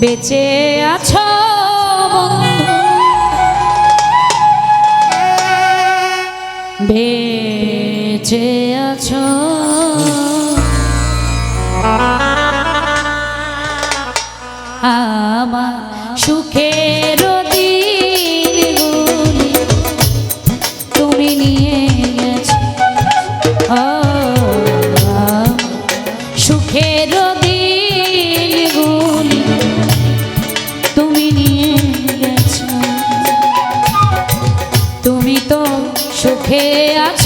বেঁচে আছো বেঁচে আছো। আমার সুখে সুখে আছ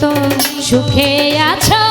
তো সুখে আছো?